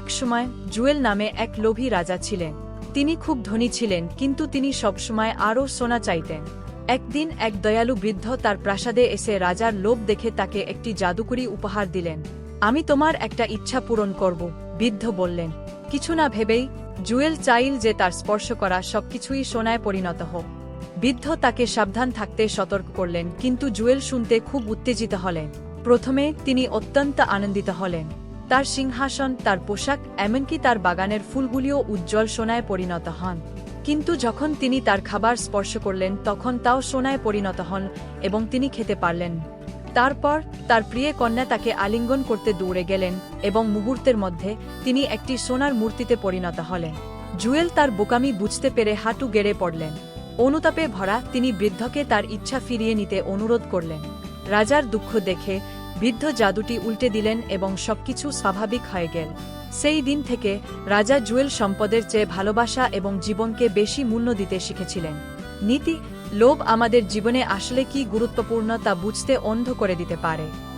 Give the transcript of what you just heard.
এক সময় জুয়েল নামে এক লোভী রাজা ছিলেন। তিনি খুব ধনী ছিলেন, কিন্তু তিনি সবসময় আরও সোনা চাইতেন। একদিন এক দয়ালু বৃদ্ধ তার প্রাসাদে এসে রাজার লোভ দেখে তাকে একটি জাদুকরি উপহার দিলেন। আমি তোমার একটা ইচ্ছা পূরণ করব বৃদ্ধ বললেন। কিছু না ভেবেই, জুয়েল চাইল যে তার স্পর্শ করা সবকিছুই সোনায় পরিণত হোক বৃদ্ধ তাকে সাবধান থাকতে সতর্ক করলেন, কিন্তু জুয়েল শুনতে খুব উত্তেজিত হলেন। প্রথমে তিনি অত্যন্ত আনন্দিত হলেন। তার সিংহাসন, তার পোশাক, এমনকি তার বাগানের ফুলগুলিও উজ্জ্বল সোনায় পরিণত হন। কিন্তু যখন তিনি তার খাবার স্পর্শ করলেন, তখন তাও সোনায় পরিণত হন এবং তিনি খেতে পারলেন। তারপর তার প্রিয় কন্যা তাকে আলিঙ্গন করতে দৌড়ে গেলেন এবং মুহূর্তের মধ্যে তিনি একটি সোনার মূর্তিতে পরিণত হলেন। জুয়েল তার বোকামি বুঝতে পেরে হাঁটু গেড়ে পড়লেন। অনুতাপে ভরা তিনি বৃদ্ধকে তার ইচ্ছা ফিরিয়ে নিতে অনুরোধ করলেন। রাজার দুঃখ দেখে বৃদ্ধ জাদুটি উল্টে দিলেন এবং সবকিছু স্বাভাবিক হয়ে গেল। সেই দিন থেকে রাজা জুয়েল সম্পদের চেয়ে ভালোবাসা এবং জীবনকে বেশি মূল্য দিতে শিখেছিলেন। নীতি, লোভ আমাদের জীবনে আসলে কি গুরুত্বপূর্ণ তা বুঝতে অন্ধ করে দিতে পারে।